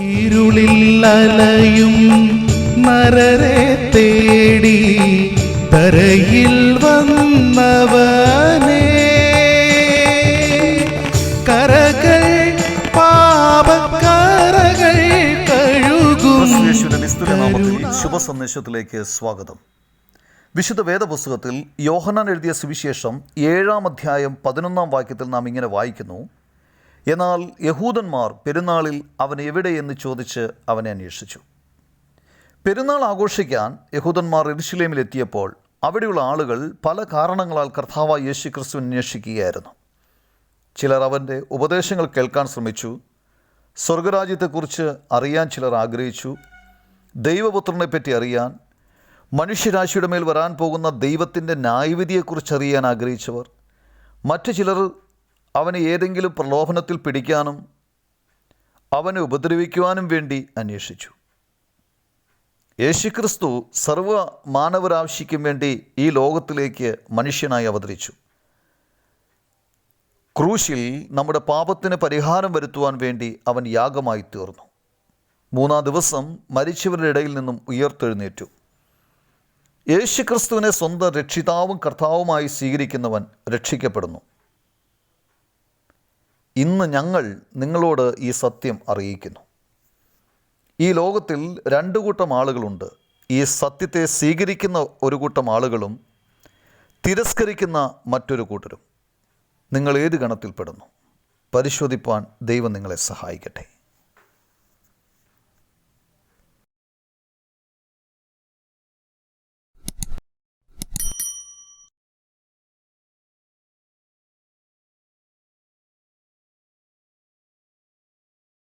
ഇരുളിൽ അലയും നരരെ തേടി തരയിൽ വന്നവനേ. കരകൾ പാപക്കരകൾ കഴുകും ശുഭ സന്ദേശത്തിലേക്ക് സ്വാഗതം. വിശുദ്ധ വേദപുസ്തകത്തിൽ യോഹനാൻ എഴുതിയ സുവിശേഷം ഏഴാം അധ്യായം പതിനൊന്നാം വാക്യത്തിൽ നാം ഇങ്ങനെ വായിക്കുന്നു എന്നാൽ യഹൂദന്മാർ പെരുന്നാളിൽ അവൻ എവിടെയെന്ന് ചോദിച്ച് അവനെ അന്വേഷിച്ചു. പെരുന്നാൾ ആഘോഷിക്കാൻ യഹൂദന്മാർ എരുശിലേമിലെത്തിയപ്പോൾ അവിടെയുള്ള ആളുകൾ പല കാരണങ്ങളാൽ കർത്താവായ യേശു ക്രിസ്തു അന്വേഷിക്കുകയായിരുന്നു. ചിലർ അവന്റെ ഉപദേശങ്ങൾ കേൾക്കാൻ ശ്രമിച്ചു. സ്വർഗരാജ്യത്തെക്കുറിച്ച് അറിയാൻ ചിലർ ആഗ്രഹിച്ചു. ദൈവപുത്രനെപ്പറ്റി അറിയാൻ മനുഷ്യരാശിയുടെ മേൽ വരാൻ പോകുന്ന ദൈവത്തിന്റെ ന്യായവിധിയെക്കുറിച്ച് അറിയാൻ ആഗ്രഹിച്ചവർ. മറ്റു ചിലർ അവനെ ഏതെങ്കിലും പ്രലോഭനത്തിൽ പിടിക്കാനും അവനെ ഉപദ്രവിക്കുവാനും വേണ്ടി അന്വേഷിച്ചു. യേശുക്രിസ്തു സർവ മാനവരാശിക്കും വേണ്ടി ഈ ലോകത്തിലേക്ക് മനുഷ്യനായി അവതരിച്ചു. ക്രൂശിൽ നമ്മുടെ പാപത്തിന് പരിഹാരം വരുത്തുവാൻ വേണ്ടി അവൻ യാഗമായി തീർന്നു. മൂന്നാം ദിവസം മരിച്ചവരുടെ ഇടയിൽ നിന്നും ഉയർത്തെഴുന്നേറ്റു. യേശുക്രിസ്തുവിനെ സ്വന്തം രക്ഷിതാവും കർത്താവുമായി സ്വീകരിക്കുന്നവൻ രക്ഷിക്കപ്പെടുന്നു. ഇന്ന് ഞങ്ങൾ നിങ്ങളോട് ഈ സത്യം അറിയിക്കുന്നു. ഈ ലോകത്തിൽ രണ്ടു കൂട്ടം ആളുകളുണ്ട്. ഈ സത്യത്തെ സ്വീകരിക്കുന്ന ഒരു കൂട്ടം ആളുകളും തിരസ്കരിക്കുന്ന മറ്റൊരു കൂട്ടരും. നിങ്ങൾ ഏത് ഗണത്തിൽപ്പെടുന്നു പരിശോധിപ്പാൻ ദൈവം നിങ്ങളെ സഹായിക്കട്ടെ.